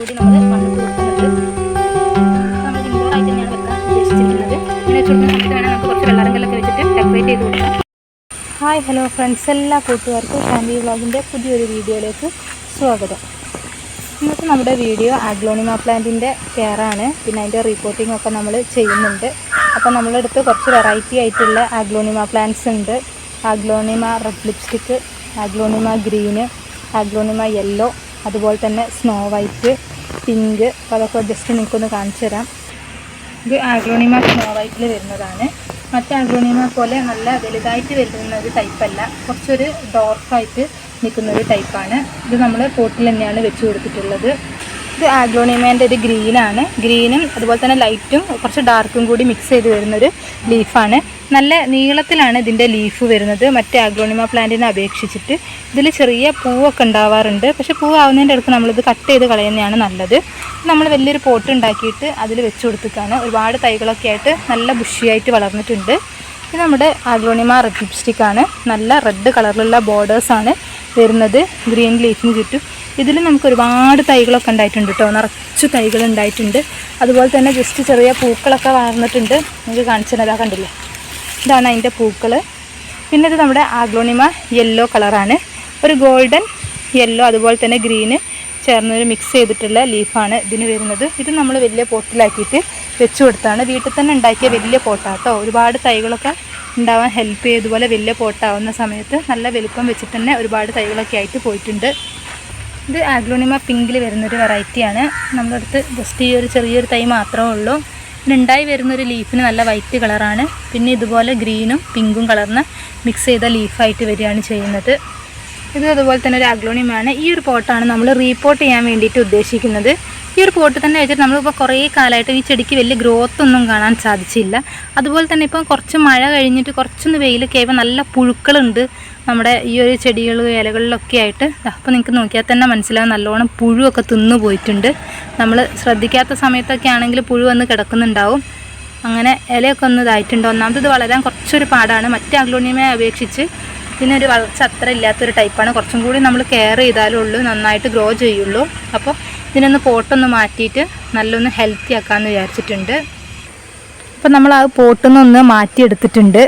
കൂടി നമ്മൾ വെച്ചിട്ട് കൊടുക്കാം. ഹായ് ഹലോ ഫ്രണ്ട്സ് എല്ലാ കൂട്ടുകാർക്കും ഫാമിലി വ്ളോഗിന്റെ പുതിയൊരു വീഡിയോയിലേക്ക് സ്വാഗതം. ഇന്നത്തെ നമ്മുടെ വീഡിയോ ആഗ്ലോണിമ പ്ലാന്റിന്റെ കെയറാണ് പിന്നെ അതിന്റെ റിപ്പോർട്ടിംഗ് ഒക്കെ നമ്മൾ ചെയ്യുന്നുണ്ട്. അപ്പോൾ നമ്മളെടുത്ത് കുറച്ച് വെറൈറ്റി ആയിട്ടുള്ള ആഗ്ലോണിമ പ്ലാന്റ്സ് ഉണ്ട്. Aglaonema red lipstick aglaonema green aglaonema yellow അതുപോലെ തന്നെ സ്നോ വൈറ്റ് പിങ്ക് അതൊക്കെ ജസ്റ്റ് നിങ്ങൾക്കൊന്ന് കാണിച്ചു തരാം. ഇത് ആഗ്രോണിമ സ്നോ വൈറ്റിൽ വരുന്നതാണ്. മറ്റേ ആഗ്രോണിമ പോലെ നല്ല വലുതായിട്ട് വരുന്ന ഒരു ടൈപ്പല്ല കുറച്ചൊരു ഡോർക്കായിട്ട് നിൽക്കുന്ന ഒരു ടൈപ്പാണ് ഇത് നമ്മൾ പോട്ടിൽ തന്നെയാണ് വെച്ച് കൊടുത്തിട്ടുള്ളത്. ഇത് ആഗ്ലോണിമേന്റെ ഒരു ഗ്രീനാണ്. ഗ്രീനും അതുപോലെ തന്നെ ലൈറ്റും കുറച്ച് ഡാർക്കും കൂടി മിക്സ് ചെയ്ത് വരുന്നൊരു ലീഫാണ്. നല്ല നീളത്തിലാണ് ഇതിന്റെ ലീഫ് വരുന്നത്. മറ്റേ ആഗ്ലോണിമ പ്ലാന്റിനെ അപേക്ഷിച്ചിട്ട് ഇതിൽ ചെറിയ പൂവൊക്കെ ഉണ്ടാവാറുണ്ട്. പക്ഷേ പൂവാകുന്നതിന്റെ അടുത്ത് നമ്മളിത് കട്ട് ചെയ്ത് കളയുന്നതാണ് നല്ലത്. നമ്മൾ വലിയൊരു പോട്ട് ഉണ്ടാക്കിയിട്ട് അതിൽ വെച്ച് കൊടുത്തിട്ടാണ് ഒരുപാട് തൈകളൊക്കെ ആയിട്ട് നല്ല ബുഷിയായിട്ട് വളർന്നിട്ടുണ്ട്. ഇത് നമ്മുടെ ആഗ്ലോണിമ റെഡ് ലിപ്സ്റ്റിക്കാണ്. നല്ല റെഡ് കളറിലുള്ള ബോർഡേഴ്സാണ് വരുന്നത്. ഗ്രീൻ ലീഫിന് ചുറ്റും. ഇതിൽ നമുക്ക് ഒരുപാട് തൈകളൊക്കെ ഉണ്ടായിട്ടുണ്ട് കേട്ടോ. നിറച്ച് തൈകൾ ഉണ്ടായിട്ടുണ്ട്. അതുപോലെ തന്നെ ജസ്റ്റ് ചെറിയ പൂക്കളൊക്കെ വളർന്നിട്ടുണ്ട് നിങ്ങൾക്ക് കാണിച്ചതാ കണ്ടില്ലേ? ഇതാണ് അതിന്റെ പൂക്കൾ പിന്നെ ഇത് നമ്മുടെ ആഗ്ലോണിമ യെല്ലോ കളറാണ് ഒരു ഗോൾഡൻ യെല്ലോ അതുപോലെ തന്നെ ഗ്രീന് ചേർന്നൊരു മിക്സ് ചെയ്തിട്ടുള്ള ലീഫാണ് ഇതിന് വരുന്നത്. ഇത് നമ്മൾ വലിയ പോട്ടിലാക്കിയിട്ട് വെച്ച് കൊടുത്താണ്. വീട്ടിൽ തന്നെ ഉണ്ടാക്കിയ വലിയ പോട്ടാട്ടോ ഒരുപാട് തൈകളൊക്കെ ഉണ്ടാവാൻ ഹെൽപ്പ് ചെയ്തതുപോലെ വലിയ പോട്ടാവുന്ന സമയത്ത് നല്ല വലുപ്പം വെച്ചിട്ട് തന്നെ ഒരുപാട് തൈകളൊക്കെ ആയിട്ട് പോയിട്ടുണ്ട്. ഇത് ആഗ്ലോണിമ പിങ്കിൽ വരുന്നൊരു വെറൈറ്റിയാണ്. നമ്മുടെ അടുത്ത് ജസ്റ്റ് ഈ ഒരു ചെറിയൊരു തൈ മാത്രമേ ഉള്ളൂ. ഇതിനുണ്ടായി വരുന്നൊരു ലീഫിന് നല്ല വൈറ്റ് കളറാണ്. പിന്നെ ഇതുപോലെ ഗ്രീനും പിങ്കും കളറിന് മിക്സ് ചെയ്ത ലീഫായിട്ട് വരികയാണ് ചെയ്യുന്നത്. ഇത് അതുപോലെ തന്നെ ഒരു ആഗ്ലോണിയമാണ് ഈ ഒരു പോട്ടാണ് നമ്മൾ റീപോർട്ട് ചെയ്യാൻ വേണ്ടിയിട്ട് ഉദ്ദേശിക്കുന്നത്. ഈ ഒരു പോട്ട് തന്നെ വെച്ചിട്ട് നമ്മളിപ്പോൾ കുറേ കാലമായിട്ട് ഈ ചെടിക്ക് വലിയ ഗ്രോത്ത് ഒന്നും കാണാൻ സാധിച്ചില്ല. അതുപോലെ തന്നെ ഇപ്പം കുറച്ച് മഴ കഴിഞ്ഞിട്ട് കുറച്ചൊന്ന് വെയിലൊക്കെ ആയപ്പോൾ നല്ല പുഴുക്കളുണ്ട് നമ്മുടെ ഈ ഒരു ചെടികൾ ഇലകളിലൊക്കെ ആയിട്ട്. അപ്പോൾ നിങ്ങൾക്ക് നോക്കിയാൽ തന്നെ മനസ്സിലാവും നല്ലോണം പുഴുവൊക്കെ തിന്നു പോയിട്ടുണ്ട്. നമ്മൾ ശ്രദ്ധിക്കാത്ത സമയത്തൊക്കെ ആണെങ്കിൽ പുഴു വന്ന് കിടക്കുന്നുണ്ടാവും. അങ്ങനെ ഇലയൊക്കെ ഒന്ന് ഇതായിട്ടുണ്ട്. ഒന്നാമത് ഇത് വളരാൻ കുറച്ചൊരു പാടാണ്. മറ്റ് അഗ്ലോണിയമെ അപേക്ഷിച്ച് ഇതിനൊരു വളർച്ച അത്ര ഇല്ലാത്തൊരു ടൈപ്പാണ്. കുറച്ചും കൂടി നമ്മൾ കെയർ ചെയ്താലേ ഉള്ളൂ നന്നായിട്ട് ഗ്രോ ചെയ്യുള്ളൂ. അപ്പോൾ ഇതിനൊന്ന് പോട്ടൊന്ന് മാറ്റിയിട്ട് നല്ലൊന്ന് ഹെൽത്തി ആക്കാമെന്ന് വിചാരിച്ചിട്ടുണ്ട്. അപ്പോൾ നമ്മൾ ആ പോട്ടൊന്നൊന്ന് മാറ്റിയെടുത്തിട്ടുണ്ട്.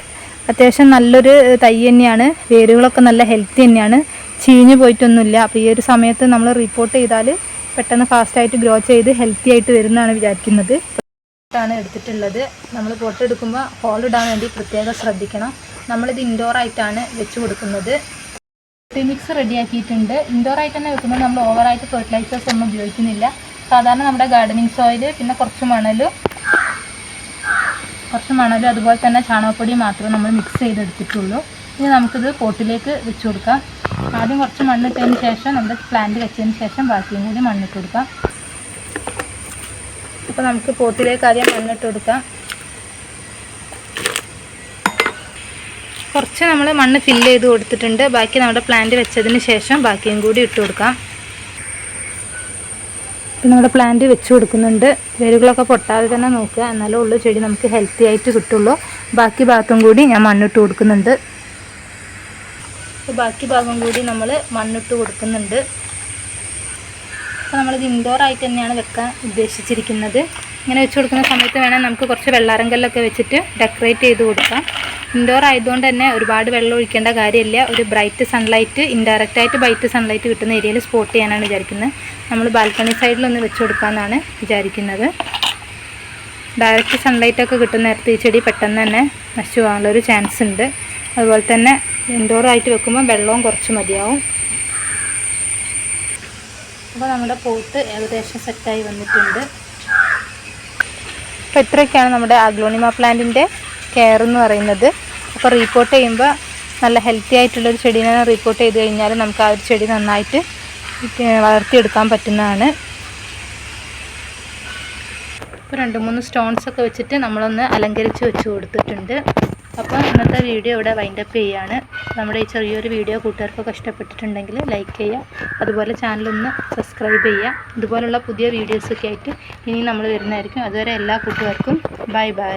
അത്യാവശ്യം നല്ലൊരു തൈ തന്നെയാണ്. വേരുകളൊക്കെ നല്ല ഹെൽത്തി തന്നെയാണ്. ചീഞ്ഞു പോയിട്ടൊന്നുമില്ല. അപ്പോൾ ഈ ഒരു സമയത്ത് നമ്മൾ റിപ്പോർട്ട് ചെയ്താൽ പെട്ടെന്ന് ഫാസ്റ്റായിട്ട് ഗ്രോ ചെയ്ത് ഹെൽത്തി ആയിട്ട് വരുന്നതാണ് വിചാരിക്കുന്നത്. ാണ് എടുത്തിട്ടുള്ളത്. നമ്മൾ പോട്ട് എടുക്കുമ്പോൾ ഹോൾ ഇടാൻ വേണ്ടി പ്രത്യേകം ശ്രദ്ധിക്കണം. നമ്മളിത് ഇൻഡോർ ആയിട്ടാണ് വെച്ച് കൊടുക്കുന്നത്. മിക്സ് റെഡിയാക്കിയിട്ടുണ്ട്. ഇൻഡോർ ആയിട്ട് തന്നെ വെക്കുമ്പോൾ നമ്മൾ ഓവറായിട്ട് ഫെർട്ടിലൈസേഴ്സ് ഒന്നും ഉപയോഗിക്കുന്നില്ല. സാധാരണ നമ്മുടെ ഗാർഡനിങ് സോയിൽ പിന്നെ കുറച്ച് മണലും കുറച്ച് മണലും അതുപോലെ തന്നെ ചാണകപ്പൊടി മാത്രമേ നമ്മൾ മിക്സ് ചെയ്തെടുത്തിട്ടുള്ളൂ. ഇനി നമുക്കിത് പോട്ടിലേക്ക് വെച്ച് കൊടുക്കാം. ആദ്യം കുറച്ച് മണ്ണിട്ടതിന് ശേഷം നമ്മുടെ പ്ലാന്റ് വെച്ചതിന് ശേഷം ബാക്കിയും കൂടി മണ്ണിട്ട് കൊടുക്കാം. അപ്പോൾ നമുക്ക് പോട്ടിലേക്ക് ആദ്യം മണ്ണിട്ട് കൊടുക്കാം. കുറച്ച് നമ്മൾ മണ്ണ് ഫില്ല് ചെയ്ത് കൊടുത്തിട്ടുണ്ട്. ബാക്കി നമ്മുടെ പ്ലാന്റ് വെച്ചതിന് ശേഷം ബാക്കിയും കൂടി ഇട്ട് കൊടുക്കാം. നമ്മുടെ പ്ലാന്റ് വെച്ച് കൊടുക്കുന്നുണ്ട്. വേരുകളൊക്കെ പൊട്ടാതെ തന്നെ നോക്കുക. എന്നാലേ ഉള്ളൂ ചെടി നമുക്ക് ഹെൽത്തി ആയിട്ട് കിട്ടുള്ളൂ. ബാക്കി ഭാഗത്തും കൂടി ഞാൻ മണ്ണിട്ട് കൊടുക്കുന്നുണ്ട്. ബാക്കി ഭാഗം കൂടി നമ്മൾ മണ്ണിട്ട് കൊടുക്കുന്നുണ്ട്. അപ്പോൾ നമ്മളിത് ഇൻഡോർ ആയിട്ട് തന്നെയാണ് വെക്കാൻ ഉദ്ദേശിച്ചിരിക്കുന്നത്. ഇങ്ങനെ വെച്ച് കൊടുക്കുന്ന സമയത്ത് വേണം നമുക്ക് കുറച്ച് വെള്ളാരങ്കല്ലൊക്കെ വെച്ചിട്ട് ഡെക്കറേറ്റ് ചെയ്ത് കൊടുക്കാം. ഇൻഡോർ ആയതുകൊണ്ട് തന്നെ ഒരുപാട് വെള്ളം ഒഴിക്കേണ്ട കാര്യമില്ല. ഒരു ബ്രൈറ്റ് സൺലൈറ്റ് ഇൻഡയറക്റ്റ് ആയിട്ട് ബ്രൈറ്റ് സൺലൈറ്റ് കിട്ടുന്ന ഏരിയയിൽ സ്പോട്ട് ചെയ്യാനാണ് വിചാരിക്കുന്നത്. നമ്മൾ ബാൽക്കണി സൈഡിലൊന്ന് വെച്ച് കൊടുക്കാമെന്നാണ് വിചാരിക്കുന്നത്. ഡയറക്റ്റ് സൺലൈറ്റ് ഒക്കെ കിട്ടുന്ന നേരത്ത് ഈ ചെടി പെട്ടെന്ന് തന്നെ നശിച്ചു പോകാനുള്ളൊരു ചാൻസ് ഉണ്ട്. അതുപോലെ തന്നെ ഇൻഡോർ ആയിട്ട് വെക്കുമ്പോൾ വെള്ളവും കുറച്ച് മതിയാവും. അപ്പോൾ നമ്മുടെ പോത്ത് ഏകദേശം സെറ്റായി വന്നിട്ടുണ്ട്. അപ്പോൾ ഇത്രയൊക്കെയാണ് നമ്മുടെ അഗ്ലോണിമ പ്ലാന്റിന്റെ കെയർ എന്ന് പറയുന്നത്. അപ്പോൾ റീപ്പോർട്ട് ചെയ്യുമ്പോൾ നല്ല ഹെൽത്തി ആയിട്ടുള്ളൊരു ചെടീനെ റീപ്പോർട്ട് ചെയ്ത് കഴിഞ്ഞാൽ നമുക്ക് ആ ഒരു ചെടി നന്നായിട്ട് വളർത്തിയെടുക്കാൻ പറ്റുന്നതാണ്. ഇപ്പോൾ രണ്ട് മൂന്ന് സ്റ്റോൺസൊക്കെ വെച്ചിട്ട് നമ്മളൊന്ന് അലങ്കരിച്ച് വെച്ച് കൊടുത്തിട്ടുണ്ട്. അപ്പോൾ ഇന്നത്തെ വീഡിയോ ഇവിടെ വൈൻഡപ്പ് ചെയ്യുകയാണ് നമ്മുടെ ഈ ചെറിയൊരു വീഡിയോ കൂട്ടുകാർക്കൊക്കെ ഇഷ്ടപ്പെട്ടിട്ടുണ്ടെങ്കിൽ ലൈക്ക് ചെയ്യുക. അതുപോലെ ചാനലൊന്ന് സബ്സ്ക്രൈബ് ചെയ്യുക. ഇതുപോലുള്ള പുതിയ വീഡിയോസൊക്കെ ആയിട്ട് ഇനി നമ്മൾ വരുന്നതായിരിക്കും. അതുവരെ എല്ലാ കൂട്ടുകാർക്കും ബൈ ബൈ